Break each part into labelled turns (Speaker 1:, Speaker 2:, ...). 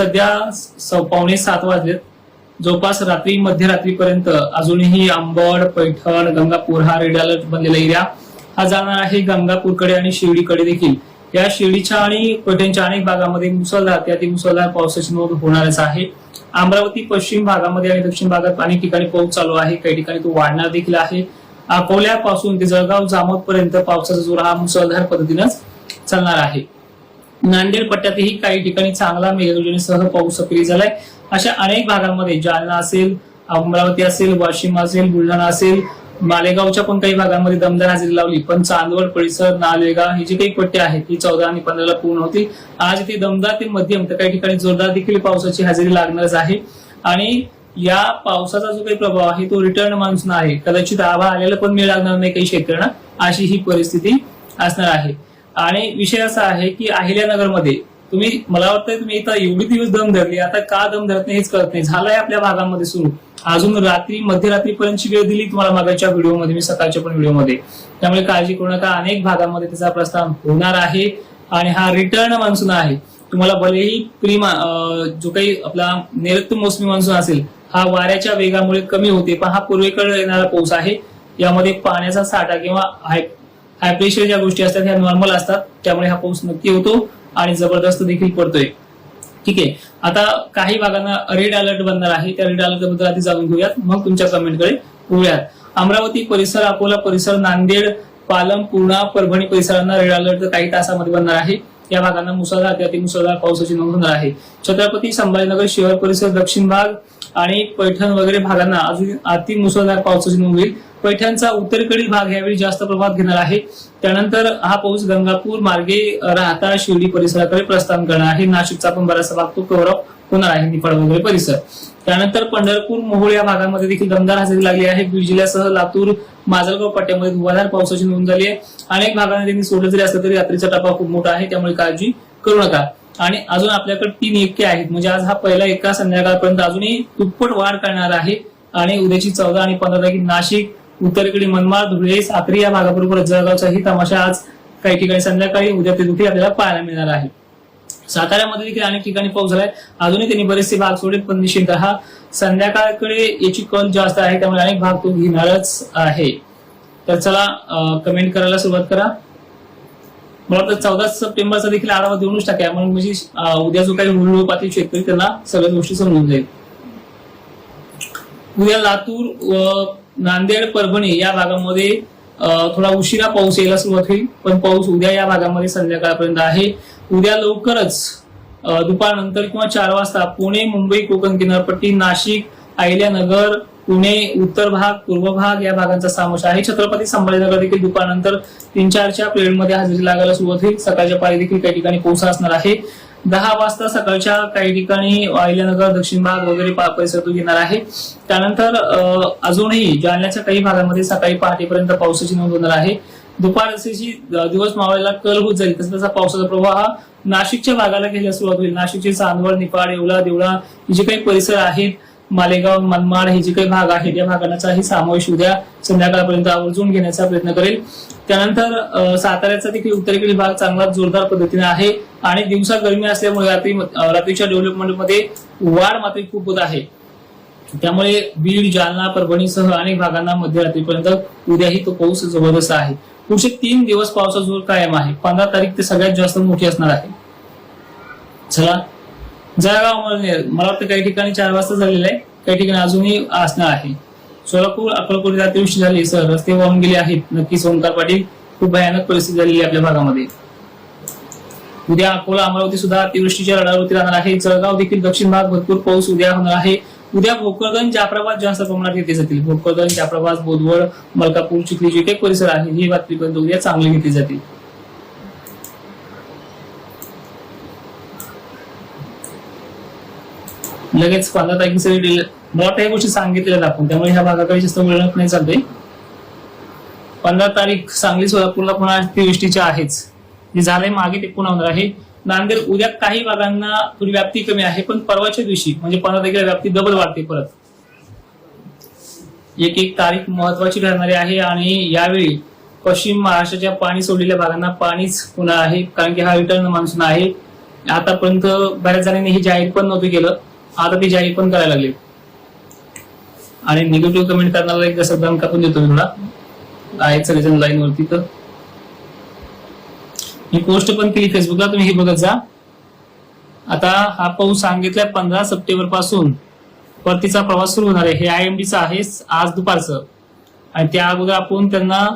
Speaker 1: सध्या पावणे सात वाजलेत. जवळपास रात्री मध्यरात्रीपर्यंत अजूनही आंबड पैठण गंगापूर हा रेड अलर्ट बनलेला एरिया हा जाणार आहे. गंगापूरकडे आणि शिर्डीकडे देखील. या शिर्डीच्या आणि पैठणच्या अनेक भागामध्ये मुसळधार त्यातील मुसळधार पावसाची नोंद होणारच आहे. अमरावती पश्चिम भागामध्ये आणि दक्षिण भागात अनेक ठिकाणी पाऊस चालू आहे. काही ठिकाणी तो वाढणार देखील आहे. अकोल्यापासून ते जळगाव जामोद पर्यंत पावसाचा जोर हा मुसळधार पद्धतीनंच चालणार आहे. नांदेड पट्ट्यातही काही ठिकाणी चांगला मेघगर्जनेसह पाऊस सक्रिय झालाय. अशा अनेक भागांमध्ये जालना असेल अमरावती असेल वाशिम असेल बुलढाणा असेल मालेगावच्या पण काही भागांमध्ये दमदार हजेरी लावली. पण चांदवड परिसर नालेगाव हे जे काही पट्टे आहेत ती चौदा आणि पंधराला पूर्ण होती आज इथे दमदार ते मध्यम तर काही ठिकाणी जोरदार देखील पावसाची हजेरी लागणारच आहे. आणि या पावसाचा जो काही प्रभाव आहे तो रिटर्न मान्सून आहे. कदाचित आभा आलेला पण मिळ लागणार नाही काही शेतकऱ्यांना. अशी ही परिस्थिती असणार आहे. आणि विषय असा आहे की अहिल्यानगरमध्ये तुम्ही मला वाटतं तुम्ही इथं एवढी दिवस दम धरली आता का दम धरत नाही हेच कळत नाही. झालंय आपल्या भागामध्ये सुरू. अजून रात्री मध्यरात्रीपर्यंतची वेळ दिली तुम्हाला मागाच्या व्हिडिओमध्ये मी सकाळच्या पण व्हिडिओमध्ये. त्यामुळे काळजी करू नका. अनेक भागामध्ये त्याचा प्रस्थान होणार आहे आणि हा रिटर्न मान्सून आहे. तुम्हाला भलेही प्रिमा जो काही आपला नैऋत्य मोसमी मान्सून असेल हा वाऱ्याच्या वेगामुळे कमी होते पण हा पूर्वेकडे येणारा पाऊस आहे. यामध्ये पाण्याचा साठा किंवा हाय प्रेशर ज्या गोष्टी असतात ह्या नॉर्मल असतात त्यामुळे हा पाऊस नक्की होतो आणि जबरदस्त देखील पडतोय. ठीक आहे. आता काही भागांना रेड अलर्ट बनणार आहे. त्या रेड अलर्टबद्दल आधी जाणून घेऊयात. मग तुमच्या कमेंटकडे वळूयात. अमरावती परिसर अकोला परिसर नांदेड पालम पूर्णा परभणी परिसरांना रेड अलर्ट काही तासामध्ये बनणार आहे. या भागांना मुसळधार ते अतिमुसळधार पावसाची नोंद आहे. छत्रपती संभाजीनगर शहर परिसर दक्षिण भाग आणि पैठण वगैरे भागांना अजून अति मुसळधार पावसाची नोंद होईल. पैठणचा उत्तरेकडील भाग यावेळी जास्त प्रभाव घेणार आहे. त्यानंतर हा पाऊस गंगापूर मार्गे राहता शिवडी परिसराकडे प्रस्थान करणार आहे. नाशिकचा पण बराचसा भाग तो कव्हर होणार आहे निफाड वगैरे परिसर. त्यानंतर पंढरपूर मोहोळ या भागामध्ये देखील दमदार हजेरी लागली आहे. बीड जिल्ह्यासह लातूर माजलगाव पट्ट्यामध्ये धुवाधार पावसाची नोंद झाली आहे. अनेक भागांना त्यांनी सोडलं जरी असलं तरी रात्रीचा टप्पा खूप मोठा आहे त्यामुळे काळजी करू नका. आणि अजून आपल्याकडे तीन एके आहेत. म्हणजे आज हा पहिला एका संध्याकाळपर्यंत अजूनही दुप्पट वाढ करणार आहे. आणि उद्याची चौदा आणि पंधरा तारखे नाशिक उत्तरेकडे मनमाड धुळे साक्री या भागाबरोबर जळगावचाही तमाशा आज काही ठिकाणी संध्याकाळी उद्या ते दुखी आपल्याला पाहायला मिळणार आहे. साताऱ्यामध्ये देखील अनेक ठिकाणी पाऊस झालाय. अजूनही त्यांनी बरेचसे भाग सोडले पण निश्चित हा संध्याकाळकडे याची कल जास्त आहे त्यामुळे अनेक भाग तो घेणारच आहे. तर चला कमेंट करायला सुरुवात करा. मला वाटतं चौदा सप्टेंबरचा देखील आढावा देऊनच टाका. म्हणून म्हणजे उद्या जो काही हुळहुळपातील शेतकरी त्यांना सगळ्या गोष्टी समजून जाईल. उद्या लातूर व नांदेड परभणी या भागामध्ये थोडा उशिरा पाऊस यायला सुरुवात होईल पण पाऊस उद्या या भागामध्ये संध्याकाळपर्यंत आहे. उद्या लवकरच दुपारनंतर किंवा चार वाजता पुणे मुंबई कोकण किनारपट्टी नाशिक अहिल्यानगर पुणे उत्तर भाग पूर्व भाग या भागांचा समावेश आहे. छत्रपती संभाजीनगर देखील दुपारनंतर तीन चारच्या पिरियडमध्ये हजेरी लागायला सुरुवात होईल. सकाळच्या पाळी देखील काही ठिकाणी पाऊस असणार आहे. दहा वाजता सकाळच्या काही ठिकाणी अहिल्यानगर दक्षिण भाग वगैरे परिसरातून येणार आहे. त्यानंतर अं, अजूनही जालन्याच्या काही भागामध्ये सकाळी पहाटेपर्यंत पावसाची नोंद होणार आहे. दुपार जशी दिवस मावळायला कल होत जाईल तसा तसा पावसाचा प्रवाह हा नाशिकच्या भागाला घ्यायला सुरुवात होईल. नाशिकचे चांदवड निफाड येवला देवळा जे काही परिसर आहेत मालेगाव मनमाड हे जे काही भाग आहेत या भागांचाही समावेश उद्या संध्याकाळपर्यंत आवर्जून घेण्याचा प्रयत्न करेल. त्यानंतर साताऱ्याचा देखील उत्तरेकडील भाग चांगला जोरदार पद्धतीने आहे आणि दिवसा गरमी असल्यामुळे रात्री रात्रीच्या डेव्हलपमेंटमध्ये वाढ मात्र खूप होत आहे. त्यामुळे बीड जालना परभणीसह अनेक भागांना मध्यरात्रीपर्यंत उद्याही तो पाऊस जबरदस्त आहे. पुढचे तीन दिवस पावसाचा जोर कायम आहे. पंधरा तारीख ते सगळ्यात जास्त मोठी असणार आहे. चला जळगाव अमळनेर मला वाटतं काही ठिकाणी चार वाजता झालेलं आहे. काही ठिकाणी अजूनही असणार आहे. सोलापूर अकोलपूर अतिवृष्टी झाली सर रस्ते वाहून गेले आहेत. नक्कीच ओंकार पाटील खूप भयानक परिस्थिती झालेली आपल्या भागामध्ये. उद्या अकोला अमरावती सुद्धा अतिवृष्टीच्या रडावरती राहणार आहे. जळगाव देखील दक्षिण भाग भरपूर पाऊस उद्या होणार आहे. उद्या भोकरदन जाफराबाद जास्त प्रमाणात घेतली जातील. भोकरदन जाफराबाद बोदवड मलकापूर चिखली जे काही परिसर आहे ही बातमीपर्यंत उद्या चांगली घेतली जातील. लगेच पंधरा सगळी डिले मला त्या गोष्टी सांगितलेल्या आपण. त्यामुळे ह्या भागाकडे जास्त वेळ नाही चालते. पंधरा तारीख सांगली सोलापूरला पुन्हा अतिवृष्टीच्या आहेच. जे झालंय मागे ते पुन्हा होणार आहे. नांदेड उद्या काही भागांना थोडी व्याप्ती कमी आहे पण परवाच्या दिवशी म्हणजे पंधरा तारखेला व्याप्ती डबल वाढते परत. एक एक तारीख महत्वाची ठरणारी आहे आणि यावेळी पश्चिम महाराष्ट्राच्या पाणी सोडलेल्या भागांना पाणीच पुन्हा आहे कारण की हा रिटर्न मान्सून आहे. आतापर्यंत बऱ्याच जणांनी हे जाहीर पण नव्हतं केलं. आता ती जाहीर पण करायला लागले? आणि निगेटिव्ह कमेंट करणारा एक जसं दम कापून देतो तुला. आहेच आहे सगळेजण लाईन वरती तर. मी पोस्ट पण केली फेसबुकला तुम्ही हे बघत जा. आता हा पाऊस सांगितलाय पंधरा सप्टेंबरपासून. परतीचा प्रवास सुरू होणार आहे. हे आय एम डीचं आहे आज दुपारचं. आणि त्या अगोदर आपण त्यांना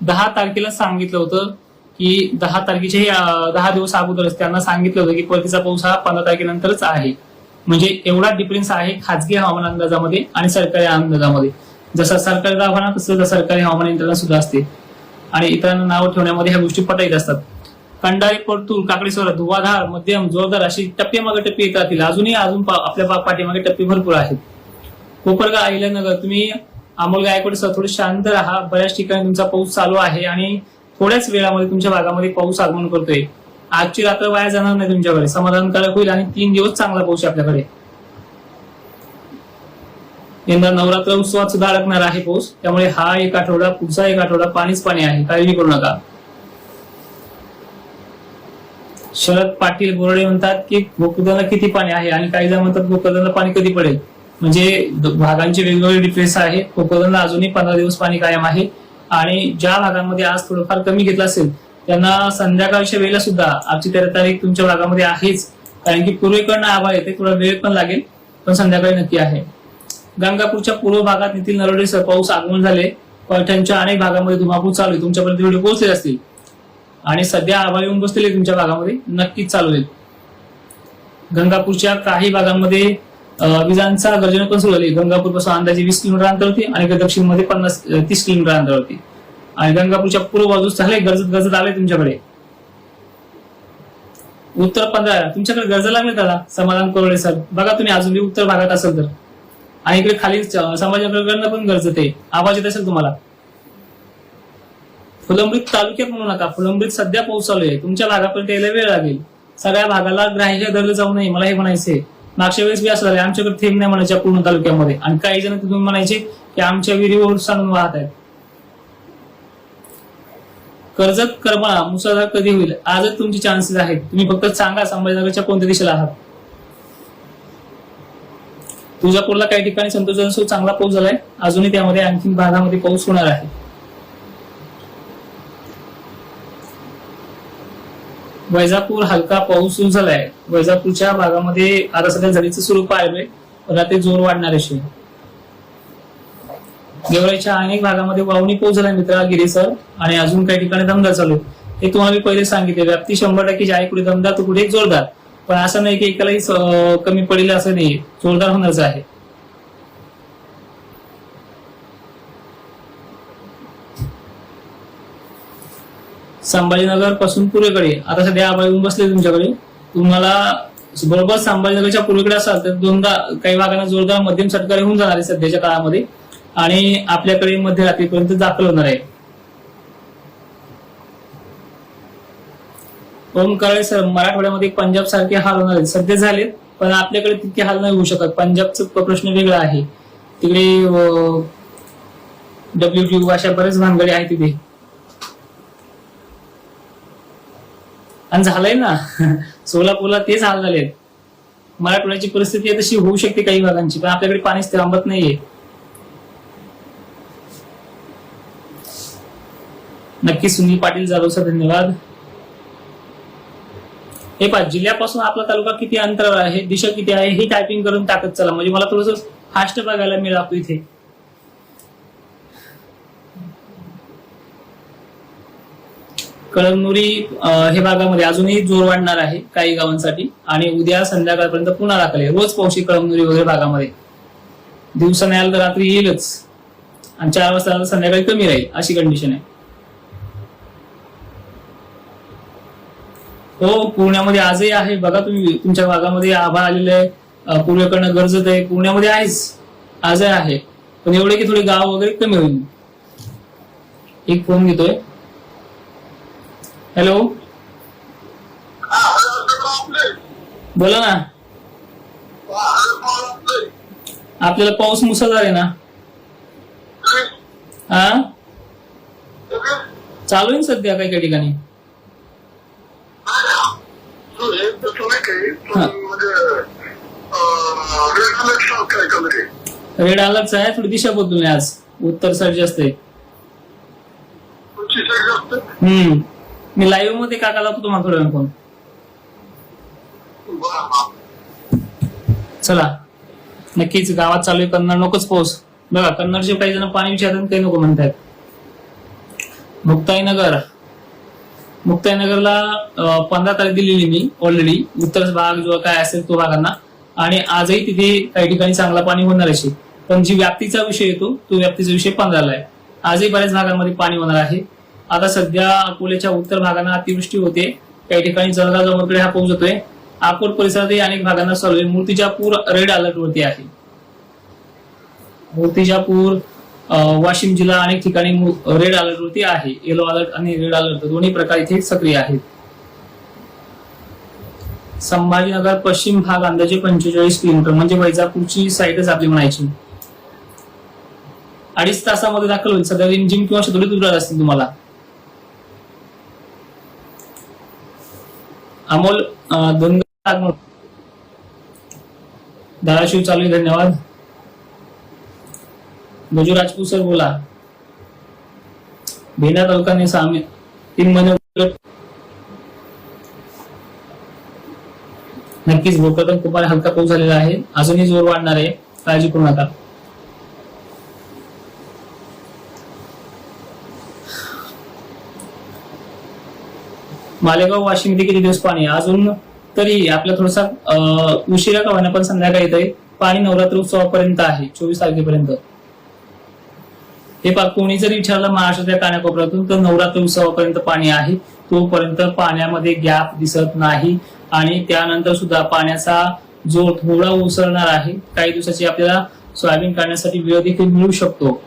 Speaker 1: दहा तारखेला सांगितलं होतं की दहा तारखेचे हे, दहा दिवस अगोदरच त्यांना सांगितलं होतं की परतीचा पाऊस हा पंधरा तारखेनंतरच आहे. म्हणजे एवढा डिफरन्स आहे खाजगी हवामान अंदाजामध्ये आणि सरकारी अंदाजामध्ये. जसा सरकारी दवाखाना तसं सरकारी हवामान यंत्रणा सुद्धा असते. आणि इतरांना नाव ठेवण्यामध्ये ह्या गोष्टी पटाईत असतात. कंडाळी परतूर काकडीस्वर धुवाधार मध्यम जोरदार अशी टप्पे मागे टप्पे येत राहतील. अजूनही अजून पा- आपल्या पाठीमागे टप्पे भरपूर आहेत. कोपरगाव अहिल्यानगर तुम्ही अमोल गायकवाड सर थोडे शांत राहा. बऱ्याच ठिकाणी तुमचा पाऊस चालू आहे आणि थोड्याच वेळामध्ये तुमच्या भागामध्ये पाऊस आगमन करतोय. आजची रात्र वाया जाणार नाही तुमच्याकडे. समाधानकारक होईल आणि तीन दिवस चांगला पाऊस आपल्याकडे. यंदा नवरात्र उत्सवात सुद्धा अडकणार आहे पाऊस. त्यामुळे हा एक आठवडा पुढचा एक आठवडा पाणीच पाणी आहे. काळजी करू नका. शरद पाटील बोर्डे म्हणतात की गोकुदाला किती पाणी आहे आणि काही जण म्हणतात गोकुदाला पाणी कधी पडेल? म्हणजे भागांचे वेगवेगळे डिफरन्स आहे. गोकुदाला अजूनही पंधरा दिवस पाणी कायम आहे. आणि ज्या भागामध्ये आज थोडंफार कमी घेतलं असेल त्यांना संध्याकाळच्या वेळेला सुद्धा आजची तेरा तारीख तुमच्या भागामध्ये आहेच. कारण की पूर्वेकडनं आभाळ येते थोडा वेळ पण लागेल पण संध्याकाळी नक्की आहे. गंगापूरच्या पूर्व भागात येथील नरोडे पाऊस आगमन झाले. पैठणच्या अनेक भागामध्ये धुमाकूळ चालू आहे. तुमच्यापर्यंत व्हिडिओ पोहोचले असतील. आणि सध्या आभाळ येऊन बसलेले तुमच्या भागामध्ये. नक्कीच चालू आहे गंगापूरच्या काही भागांमध्ये विजांचा गर्जना पण सुरू झाली गंगापूरपासून अंदाजे वीस किलोमीटर अंतरवरती आणि दक्षिणमध्ये पन्नास तीस किलोमीटर अंतरावरती. आणि गंगापूरच्या पूर्व बाजूस झाले गरजत गरजत आले तुमच्याकडे. उत्तर पंधरा तुमच्याकडे गरज लागले दादा समाधान करोडे सर. बघा तुम्ही अजूनही उत्तर भागात असेल तर. आणि इकडे खाली समाजाकडनं पण गरजत आहे. आवाज येत असेल तुम्हाला? फुलंब्रीत तालुक्यात म्हणू नका. फुलंब्रीत सध्या पोहोचवलोय आहे. तुमच्या भागापर्यंत यायला वेळ लागेल. सगळ्या भागाला ग्राह्य धरलं जाऊ नये मला हे म्हणायचंय. मागच्या वेळेस बी असं झालं. आमच्याकडे थेंब नाही म्हणायच्या पूर्ण तालुक्यामध्ये. आणि काही जण तुम्ही म्हणायचे की आमच्या विहिरीवर सांगून वाहत आहेत. कर्जत कर्मा मुसळधार कधी होईल? आजच तुमचे चान्सेस आहेत. तुम्ही फक्त सांगा संभाजीनगरच्या कोणत्या दिशेला आहात? तुळजापूरला काही ठिकाणी संतोषजनक चांगला पाऊस झालाय. अजूनही त्यामध्ये आणखी भागामध्ये पाऊस होणार आहे. वैजापूर हलका पाऊस सुरू झालाय. वैजापूरच्या भागामध्ये आता सध्या झडीचं स्वरूप आहे पण आता ते जोर वाढणार आहे गेवराईच्या अनेक भागामध्ये वावणी पाऊस झालाय मित्रा गिरी सर. आणि अजून काही ठिकाणी दमदार चालू हे तुम्हाला मी पहिले सांगितले व्याप्ती शंभर टक्के आहे कुठे दमदार तर कुठे जोरदार. पण असं नाही की एकालाही कमी पडेल असं नाही जोरदार होणारच आहे. संभाजीनगरपासून पूर्वेकडे. आता सध्या आबाळ येऊन बसले तुमच्याकडे. तुम्हाला बरोबर संभाजीनगरच्या पूर्वेकडे असाल तर दोनदा काही भागांना जोरदार मध्यम सटकारे होऊन जाणार आहे सध्याच्या काळामध्ये. आणि आपल्याकडे मध्यरात्रीपर्यंत दाखल होणार आहे. ओमकाळे सर मराठवाड्यामध्ये पंजाब सारखे हाल होणार आहेत. सध्या झालेत पण आपल्याकडे तितके हाल नाही होऊ शकत. पंजाबचा प्रश्न वेगळा आहे. तिकडे डब्ल्यू टी अशा बरेच भानगडी आहेत तिथे. आणि झालंय ना. सोलापूरला तेच हाल झालेत. मराठवाड्याची परिस्थिती तशी होऊ शकते काही भागांची पण आपल्याकडे पाणीच थांबत नाहीये. नक्की सुनील पाटील जाधव सर धन्यवाद. हे पहा जिल्ह्यापासून आपला तालुका किती अंतरावर आहे दिशा किती आहे हे टायपिंग करून टाकत चला. म्हणजे मला थोडस फास्ट बघायला मिळालं इथे. कळमनुरी हे भागामध्ये अजूनही जोर वाढणार आहे काही गावांसाठी. आणि उद्या संध्याकाळपर्यंत पुन्हा दाखल रोज पावशी कळमनुरी वगैरे भागामध्ये. दिवसा नाही तर रात्री येईलच. आणि चार वाजता संध्याकाळी कमी राहील अशी कंडिशन आहे. हो पुण्यामध्ये आजही आहे. बघा तुम्ही तुमच्या भागामध्ये आभाळ आलेलं आहे. पूर्वेकडनं गरजत आहे. पुण्यामध्ये आहेच. आजही आहे. पण एवढे की थोडे गाव वगैरे कमी होईल. एक फोन घेतोय. हॅलो बोला ना. आपल्याला पाऊस मुसळधार आहे ना? हा. चालू आहे सध्या काही काही ठिकाणी
Speaker 2: तो हे तसं नाही काही
Speaker 1: हा.
Speaker 2: पण म्हणजे अं, रेड अलर्ट आहे
Speaker 1: थोडी दिशा बदलून आज. उत्तर साईड जास्त आहे. हम्म. मी लाईव्हमध्ये काका लावतो तुम्हाला थोड्या वेळ फोन चला. नक्कीच गावात चालू आहे कन्नड नकोच पाऊस. बघा कन्नडचे काही जण पाणी विचारतात काही नको म्हणतात मुक्ताईनगर मुक्ताईनगरला पंधरा तारीख दिलेली मी ऑलरेडी उत्तर भाग जो काय असेल तो भागांना आणि आजही तिथे काही ठिकाणी चांगला पाणी होणार असेल पण जी व्याप्तीचा विषय येतो तो व्याप्तीचा विषय पंधराला आहे. आजही बऱ्याच भागांमध्ये पाणी होणार आहे. आता सध्या अकोल्याच्या उत्तर भागांना अतिवृष्टी होते. काही ठिकाणी जळगाव जवळकडे हा पाऊस होतोय अकोट परिसरातही अनेक भागांना चालू आहे. मूर्तिजापूर रेड अलर्ट वरती आहे. मूर्तिजापूर वाशिम जिल्हा अनेक ठिकाणी रेड अलर्ट वरती आहे. येलो अलर्ट आणि रेड अलर्ट दोन्ही प्रकार इथे सक्रिय आहेत. संभाजीनगर पश्चिम भाग अंदाजे पंचेचाळीस किलोमीटर. म्हणजे वैजापूरची साईडच आपली म्हणायची. अडीच तासामध्ये दाखल होईल. सध्या रिमझिम किंवा शतोडी दुरात असतील तुम्हाला. अमोल धनगर धाराशिव चालू आहे. धन्यवाद. गजू राजपूत सर बोला. भेंडा तालुकाने सामे तीन महिने नक्कीच भोकरदन कुमार हलका पाऊस झालेला आहे. अजूनही जोर वाढणार आहे. काळजी करू नका. मालेगाव वाशिममध्ये किती दिवस पाणी? अजून तरी आपला थोडासा अं, उशिरा का होईना पण संध्याकाळी पाणी नवरात्र उत्सवापर्यंत आहे. चोवीस तारखेपर्यंत. हे पा कोणी जरी विचारलं महाराष्ट्राच्या कानाकोपऱ्यातून तर नवरात्र उत्सवापर्यंत पाणी आहे. तोपर्यंत पाण्यामध्ये गॅप दिसत नाही. आणि त्यानंतर सुद्धा पाण्याचा जो थोडा उसळणार आहे काही दिवसाची आपल्याला सोयाबीन काढण्यासाठी वेळ देखील मिळू शकतो.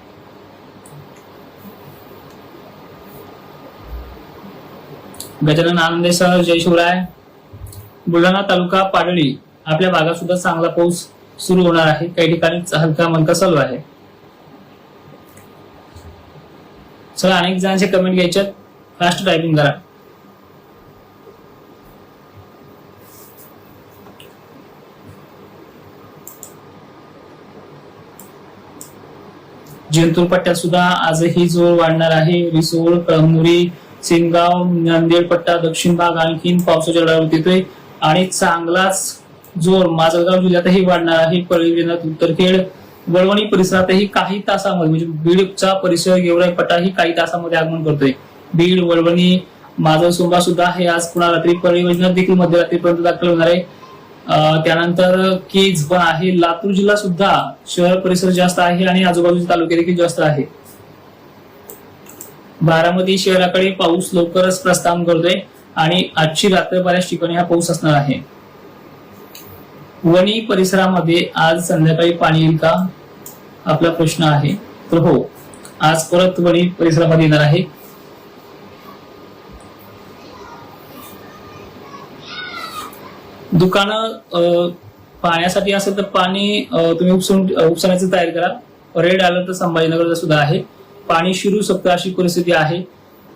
Speaker 1: गजानन आनंदेसह जय शिवराय. बुलढाणा तालुका पाडळी आपल्या भागात सुद्धा चांगला पाऊस सुरू होणार आहे. काही ठिकाणी हलका मलका चालू आहे. चला अनेक जणांचे कमेंट घ्यायच्यात फास्ट टायपिंग करा. जिंतूर पट्ट्यात सुद्धा आजही जोर वाढणार आहे. रिसोड कळमुरी सिंगाव नांदेड पट्टा दक्षिण भाग आणखीन पावसाच्या डळावर येतोय. आणि चांगलाच जोर माजलगाव जिल्ह्यातही वाढणार आहे. परळी जिल्ह्यात उत्तरखेड वळवणी परिसरातही काही तासामध्ये म्हणजे बीडचा परिसर गेवराई पटाही काही तासामध्ये आगमन करतोय. बीड वळवणी माजल सुंबा सुद्धा हे आज पुन्हा रात्री परियोजना देखील मध्यरात्रीपर्यंत दाखल होणार आहे. अं, त्यानंतर केज पण आहे. लातूर जिल्हा सुद्धा शहर परिसर जास्त आहे आणि आजूबाजूचे तालुके देखील जास्त आहे. बारामती शहराकडे पाऊस लवकरच प्रस्थान करतोय आणि आजची रात्र बऱ्याच ठिकाणी हा पाऊस असणार आहे. वणी परिसरामध्ये आज संध्याकाळी पाणी येईल का? आपला प्रश्न आहे. तर हो आज परत वणी परिसरामध्ये येणार आहे. दुकानं पाण्यासाठी असेल तर पाणी तुम्ही उपसून उपसण्याची तयारी करा. रेड अलर्ट संभाजीनगरला सुद्धा आहे. पाणी शिरू शकतं अशी परिस्थिती आहे.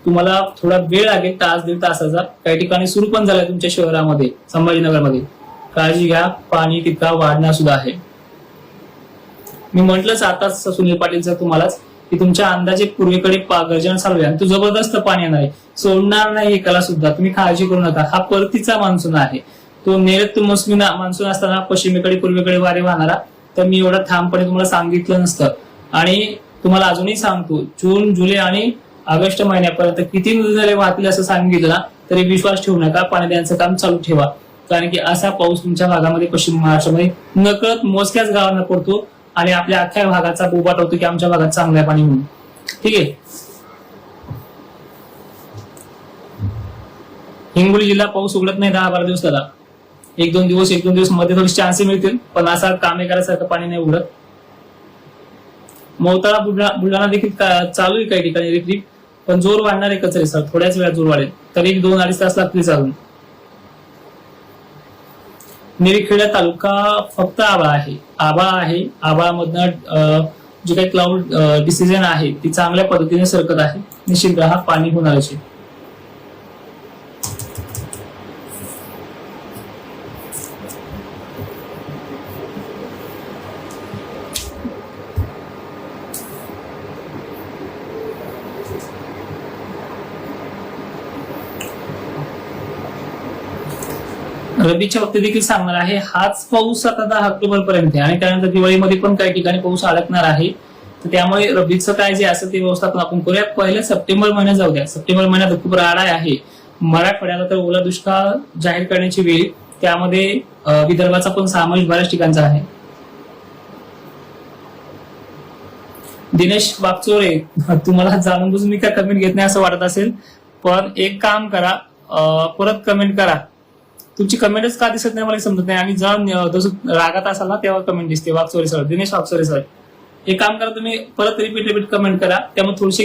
Speaker 1: तुम्हाला थोडा वेळ लागेल तास दीड तासाचा. काही ठिकाणी सुरू पण झालाय तुमच्या शहरामध्ये संभाजीनगरमध्ये. काळजी घ्या पाणी तितका वाढणार सुद्धा आहे. मी म्हंटलच आताच सुनील पाटील सर तुम्हालाच की तुमच्या अंदाजे पूर्वेकडे गर्जना चालू आहे आणि तो जबरदस्त पाणी येणार आहे. सोडणार नाही एकाला सुद्धा तुम्ही काळजी करू नका. हा परतीचा मान्सून आहे. तो नैऋत्य मोसमी मान्सून असताना पश्चिमेकडे पूर्वेकडे वारे वाहणारा तर मी एवढं ठामपणे तुम्हाला सांगितलं नसतं. आणि तुम्हाला अजूनही सांगतो जून जुलै आणि ऑगस्ट महिन्यापर्यंत किती नदी वाहतील असं सांगितलं ना तरी विश्वास ठेवू नका. पाणी देण्याचं काम चालू ठेवा. कारण की असा पाऊस तुमच्या भागामध्ये पश्चिम महाराष्ट्रामध्ये नकळत मोजक्याच गावांना पडतो आणि आपल्या अख्ख्या भागाचा बोबाट होतो की आमच्या भागात चांगलं आहे पाणी म्हणून. ठीक आहे? हिंगोली जिल्हा पाऊस उघडत नाही दहा बारा दिवस दिवसाला एक दोन दिवस एक दोन दिवसमध्ये थोडी चान्स मिळतील पण असा कामे करायसारखं पाणी नाही उघडत. मोताळा बुलढा- बुलढाणा देखील चालू आहे काही ठिकाणी इलेक्ट्रिक पण जोर वाढणार आहे कचरे सर थोड्याच वेळात जोर वाढेल. तरी एक दोन अडीच तास लागतील चालून. निरीखेडा तालुका फक्त आबा आहे. आबा आहे. आबामधनं अं, जे काही क्लाउड डिसिजन आहे ती चांगल्या पद्धतीने सरकत आहे. निश्चित हा पाणी होणार असेल रब्बीच्या बाबतीत देखील सांगणार आहे हाच पाऊस आता दहा ऑक्टोबर पर्यंत आहे. आणि त्यानंतर दिवाळीमध्ये पण काही ठिकाणी पाऊस अडकणार आहे. तर त्यामुळे रबीचं काय जे असेल ते व्यवस्थापन आपण करूया पहिल्या सप्टेंबर महिन्यात जाऊ द्या. सप्टेंबर महिन्यात खूप राडाय आहे. मराठवाड्याला तर ओला दुष्काळ जाहीर करण्याची वेळ त्यामध्ये विदर्भाचा पण समावेश बऱ्याच ठिकाणचा आहे. दिनेश बापचोरे तुम्हाला जाणून बुजून मी काय कमेंट घेत नाही असं वाटत असेल. पण एक काम करा अं, परत कमेंट करा. तुमची कमेंटच का दिसत नाही मला समजत नाही. आणि जेव्हा जसं रागात असाल ना तेव्हा कमेंट दिसते. वागचोरे सर दिनेश वागचोरे सर एक काम करा तुम्ही परत रिपीट रिपीट कमेंट करा. त्यामुळे थोडीशी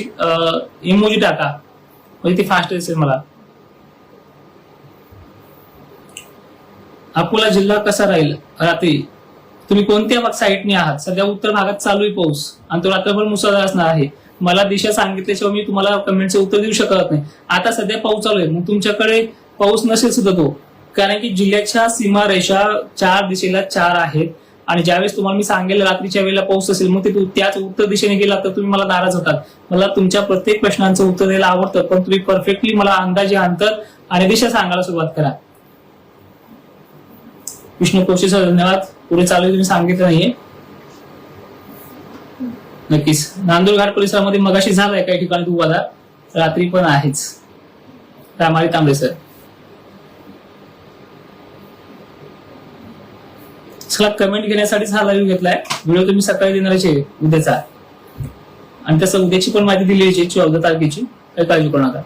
Speaker 1: इमोजी टाका. म्हणजे ती फास्ट दिसेल मला. अकोला जिल्हा कसा राहील? रात्री. तुम्ही कोणत्या साईडने आहात? सध्या उत्तर भागात चालू आहे पाऊस. आणि तो रात्रभर मुसळधार असणार आहे. मला दिशा सांगितल्याशिवाय मी तुम्हाला कमेंटचे उत्तर देऊ शकत नाही. आता सध्या पाऊस चालू आहे. मग तुमच्याकडे पाऊस नसेल सुद्धा तो. कारण की जिल्ह्याच्या सीमारेषा चार दिशेला चार आहेत. आणि ज्यावेळेस तुम्हाला मी सांगेल रात्रीच्या वेळेला पाऊस असेल मग ते त्याच उत्तर दिशेने गेला तर तुम्ही मला नाराज होतात. मला तुमच्या प्रत्येक प्रश्नांचं उत्तर द्यायला आवडतं पण तुम्ही परफेक्टली मला अंदाजे अंतर आणि दिशा सांगायला सुरुवात करा. विष्णू कोशी सर धन्यवाद. पुढे चालू आहे तुम्ही सांगितलं नाहीये. नक्कीच. नांदूर घाट परिसरामध्ये मगाशी झालाय काही ठिकाणी तू वादा रात्री पण आहेच. रामारी तांबडे सर चला कमेंट घेण्यासाठीच हा लाईव्ह घेतलाय. व्हिडिओ तुम्ही सकाळी देणारच आहे उद्याचा. आणि तसं उद्याची पण माहिती दिली आहे चौदा तारखेची. काही काळजी करू नका.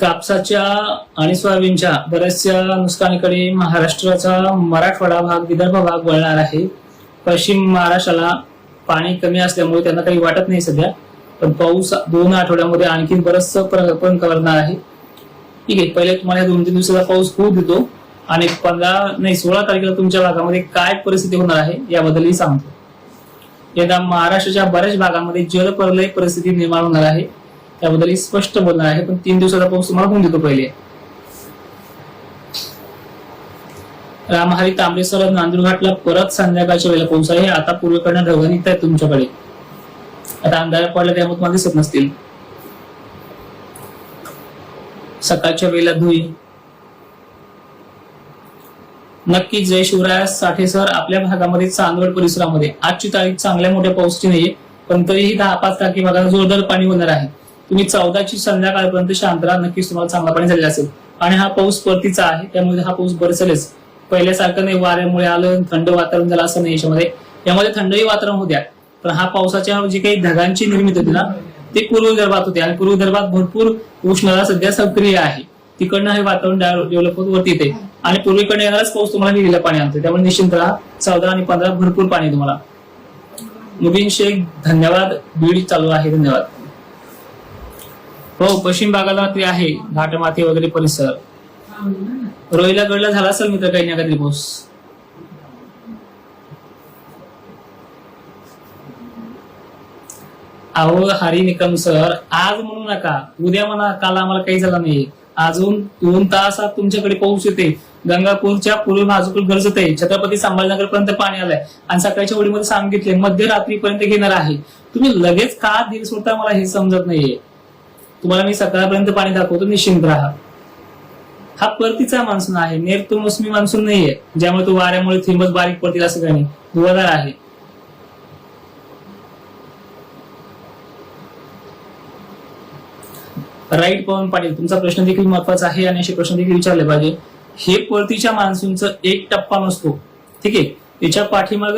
Speaker 1: कापसाच्या आणि सोयाबीनच्या बऱ्याचशा नुकसानीकडे महाराष्ट्राचा मराठवाडा भाग विदर्भ भाग वळणार आहे. पश्चिम महाराष्ट्राला पाणी कमी असल्यामुळे त्यांना काही वाटत नाही सध्या. पण पाऊस दोन आठवड्यामध्ये आणखी बरंच पण करणार आहे. ठीक आहे पहिले तुम्हाला दोन तीन दिवसाचा पाऊस खूप देतो. आणि पंधरा नाही सोळा तारखेला तुमच्या भागामध्ये काय परिस्थिती होणार आहे याबद्दलही सांगतो. यंदा महाराष्ट्राच्या बऱ्याच भागामध्ये जलप्रलय परिस्थिती निर्माण होणार आहे त्याबद्दलही स्पष्ट बोलणार आहे पण तीन दिवसाचा पाऊस तुम्हाला होऊन देतो पहिले? रामहरी तांबेसर नांदूर घाटला परत संध्याकाळच्या वेळेला पाऊस आहे आता पूर्वेकडनं ढग निघत आहेत तुमच्याकडे. आता अंधाऱ्या पडला त्यामुळे तुम्हाला दिसत नसतील. सकाळच्या वेळेला धुई नक्की जय शिवराय साठे सर आपल्या भागामध्ये चांदवड परिसरामध्ये. आजची तारीख चांगल्या मोठ्या पाऊसची नाहीये पण तरीही दहा पाच तारखे भागात जोरदार पाणी होणार आहे. तुम्ही चौदाची संध्याकाळपर्यंत शांत राहा नक्कीच तुम्हाला चांगला पाणी झालेला असेल. आणि हा पाऊस परतीचा आहे त्यामुळे हा पाऊस बरसेलच पहिल्यासारखं नाही वाऱ्यामुळे आलं थंड वातावरण झालं असं नाही याच्यामध्ये. यामध्ये थंडही वातावरण होत्या पण हा पावसाच्या जी काही ढगांची निर्मिती होती ना ते पूर्व विदर्भात होते. आणि पूर्व विदर्भात भरपूर उष्णता सध्या सक्रिय आहे. तिकडनं हे वातावरण डेव्हलप होत. वरती येते आणि पूर्वीकडे येणारच पाऊस तुम्हाला विहिरीला पाणी आणतो त्यामुळे निश्चिंत राहा. चौदा आणि पंधरा भरपूर पाणी आहे तुम्हाला. मुबीन शेख धन्यवाद. बीड चालू आहे. धन्यवाद. हो पश्चिम भागाला ते आहे. घाटमाथे वगैरे परिसर. रोहिला गडला झाला असेल मित्र काही ना काहीतरी पाऊस? अहो हरी निकम सर आज म्हणू नका. उद्या म्हणा काल आम्हाला काही झालं नाही. अजून दोन तासात तुमच्याकडे पाऊस येते. गंगापूरच्या पूर्व बाजूकडे गरजत. आहे छत्रपती संभाजीनगर पर्यंत पाणी आलंय. आणि सकाळच्या ओळीमध्ये सांगितले मध्यरात्रीपर्यंत घेणार आहे. तुम्ही लगेच का दिल सोडता मला हे समजत नाहीये. तुम्हाला मी सकाळपर्यंत पाणी दाखवतो निश्चिंत राहा. हा परतीचा मान्सून आहे. नेर तो मोसमी मान्सून नाहीये. ज्यामुळे तो वाऱ्यामुळे थेंबच बारीक पडतील असं काही नाही. धुवाधार आहे. राईट पवन पाटील तुमचा प्रश्न देखील महत्त्वाचा आहे आणि असे प्रश्न देखील विचारले पाहिजे. हे परतीच्या मान्सूनचं एक टप्पा नसतो. ठीक आहे? त्याच्या पाठीमाग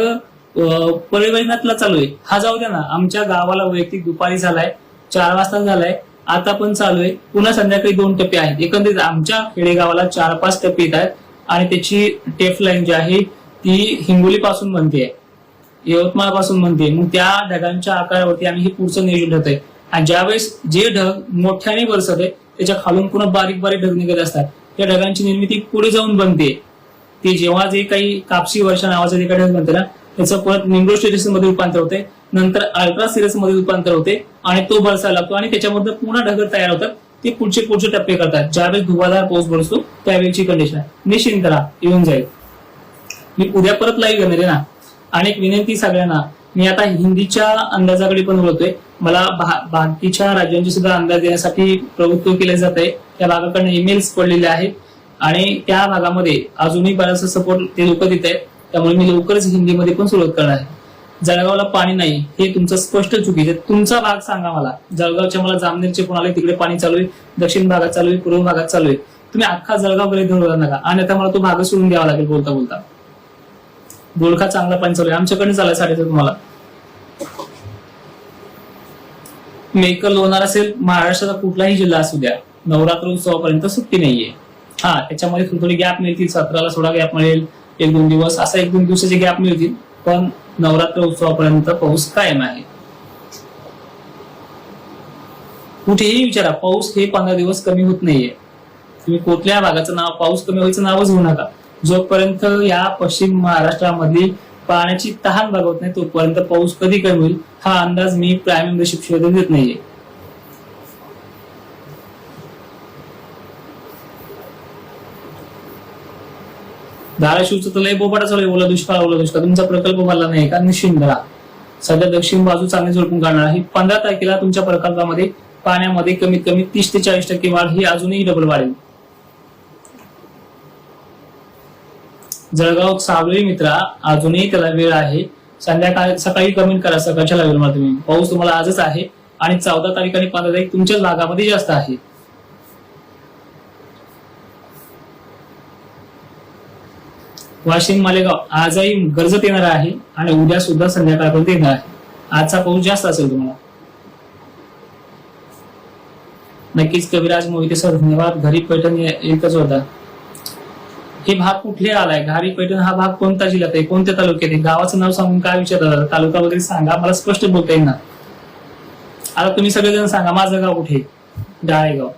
Speaker 1: परिवहनातला चालू आहे. हा जाऊ द्या ना. आमच्या गावाला वैयक्तिक दुपारी झालाय चार वाजता झालाय आता पण चालू आहे. पुन्हा संध्याकाळी दोन टप्पे आहेत. एकंदरीत आमच्या खेडेगावाला चार पाच टप्पे येत आहेत आणि त्याची टेफ लाईन जी आहे ती हिंगोली पासून बनते यवतमाळपासून बनते मग त्या ढगांच्या आकारावरती आम्ही हे पुढचं नियोजन ठरतोय. आणि ज्यावेळेस जे ढग मोठ्याने बरसत आहे त्याच्या खालून पुन्हा बारीक बारीक ढग निघत असतात. त्या ढगांची निर्मिती पुढे जाऊन बनते. ते जेव्हा जे काही कापसी वर्षा नावाचं जे काही ढग बनते ना त्याचं परत निम्रो मध्ये रूपांतर होते नंतर अल्ट्रा सिरीजमध्ये रूपांतर होते आणि तो बरसायला लागतो आणि त्याच्यामध्ये पुन्हा ढग तयार होतात. ते पुढचे पुढचे टप्पे करतात. ज्यावेळेस धुवाधार पाऊस बरसतो त्यावेळेची कंडिशन आहे. निश्चिंत राहा. येऊन जाईल. मी उद्या परत लाईव्ह घेणार आहे ना. आणि एक विनंती सगळ्यांना मी आता हिंदीच्या अंदाजाकडे पण बोलतोय. मला भा- बाकीच्या राज्यांचे सुद्धा अंदाज देण्यासाठी प्रभुत्व केले जात आहे त्या भागाकडनं ईमेल्स पडलेले आहेत. आणि त्या भागामध्ये अजूनही बराचसा सपोर्ट ते लोक देत आहेत. त्यामुळे मी लवकरच हिंदीमध्ये पण सुरुवात करणार आहे. जळगावला पाणी नाही हे तुमचं स्पष्ट चुकी आहे. तुमचा भाग सांगा मला. जळगावच्या मला जामनेरचे आले तिकडे पाणी चालू आहे. दक्षिण भागात चालू आहे पूर्व भागात चालू आहे. तुम्ही अख्खा जळगावकडे धरून नका. आणि आता मला तो भाग सोडून द्यावा लागेल बोलता बोलता. बोलखा चांगला पाणी चालू आहे. आमच्याकडे चालाय साडेसात तुम्हाला. मेकल होणार असेल महाराष्ट्राचा कुठलाही जिल्हा असू द्या नवरात्र उत्सवापर्यंत सुट्टी नाहीये. हा त्याच्यामध्ये थोडी थोडी गॅप मिळतील सतराला थोडा गॅप मिळेल एक दोन दिवस असा एक दोन दिवसाचे गॅप मिळतील पण नवरात्र उत्सवापर्यंत पाऊस कायम आहे. कुठेही विचारा पाऊस हे पंधरा दिवस कमी होत नाहीये. तुम्ही कुठल्या भागाचं नाव पाऊस कमी व्हायचं नावच घेऊ नका. जोपर्यंत या पश्चिम महाराष्ट्रामधली पाण्याची तहान भागवत नाही तोपर्यंत पाऊस कधी कमी होईल हा अंदाज मी प्राईम मेंबरशिप देत नाहीये. धाराशिवचं तर लय बोबाटा चालू आहे ओला दुष्काळ ओला दुष्काळ. तुमचा प्रकल्प भरला नाही का? निश्चिंत राहा. सध्या दक्षिण बाजू चांगली झोडपून काढणार आहे. पंधरा तारखेला तुमच्या प्रकल्पामध्ये पाण्यामध्ये कमीत कमी तीस ते चाळीस टक्के वाढ ही अजूनही डबल वाढेल. जळगाव सावळी मित्रा अजूनही त्याला वेळ आहे. संध्याकाळी सकाळी कमेंट करा सकाळच्या लावेल मला तुम्ही. पाऊस तुम्हाला आजच आहे आणि चौदा तारीख आणि पंधरा तारीख तुमच्याच भागामध्ये जास्त आहे. वाशिम मालेगाव आजही गरजत येणार आहे आणि उद्या सुद्धा संध्याकाळपर्यंत येणार आहे. आजचा पाऊस जास्त असेल तुम्हाला. नक्कीच कविराज मोहिते सर धन्यवाद. घरी पैठण एकच होता. हे भाग कुठले आलाय? घारी पैठण हा भाग कोणता जिल्ह्यात आहे? कोणत्या तालुक्यात आहे? गावाचं नाव सांगून काय विचारलं तालुका वगैरे सांगा. मला स्पष्ट बोलता येईल ना आता तुम्ही सगळेजण सांगा माझं गाव कुठे डाळेगाव.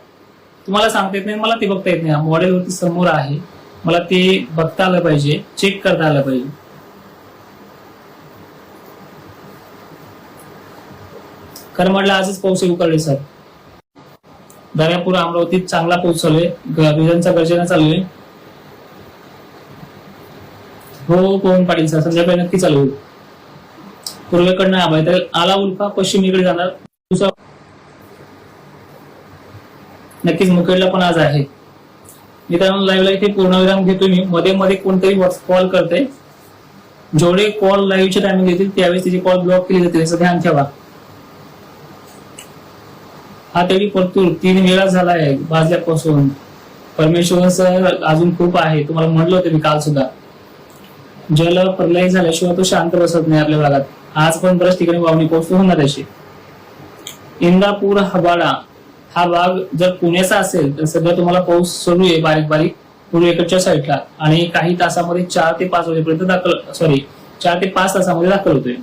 Speaker 1: तुम्हाला सांगता येत नाही मला ते बघता येत नाही. मॉडेल वरती समोर आहे. मला ते बघता आलं पाहिजे चेक करता आलं पाहिजे. खरं म्हटलं आजच पाऊस उकळले सर दर्यापूर अमरावतीत चांगला पाऊस चालू आहे. विजांचा गर्जना चालू आहे. हो पवन पाटील सर? संध्याकाळी नक्की चालू होईल. पूर्वेकडनं आभाळ तर आला उल्फा पश्चिमेकडे जाणार. दुसरा नक्कीच मुखेडला पण आज आहे. मित्रांनो लाईव्हला इथे पूर्णविराम घेतो मी. मध्ये मध्ये कोणतरी कॉल करते जेवढे कॉल लाईव्हच्या टायमिंग येतील त्यावेळेस त्याचे कॉल ब्लॉक केले जाते. याचं ध्यान ठेवा. हा तरी परतूर. तीन वेळा झाला आहे भाजल्यापासून. परमेश्वर सर अजून खूप आहे. तुम्हाला म्हटलं होतं मी काल सुद्धा. जल प्रलय झाल्याशिवाय तो शांत बसत नाही आपल्या भागात. आज पण बऱ्याच ठिकाणी वावणी पाऊस होणार अशी. इंदापूर हबाडा हा भाग जर पुण्याचा असेल तर सध्या तुम्हाला पाऊस सुरू आहे बारीक बारीक. पूर्वेकडच्या साईडला आणि काही तासामध्ये चार ते पाच वाजेपर्यंत दाखल सॉरी चार ते पाच तासामध्ये दाखल होतोय.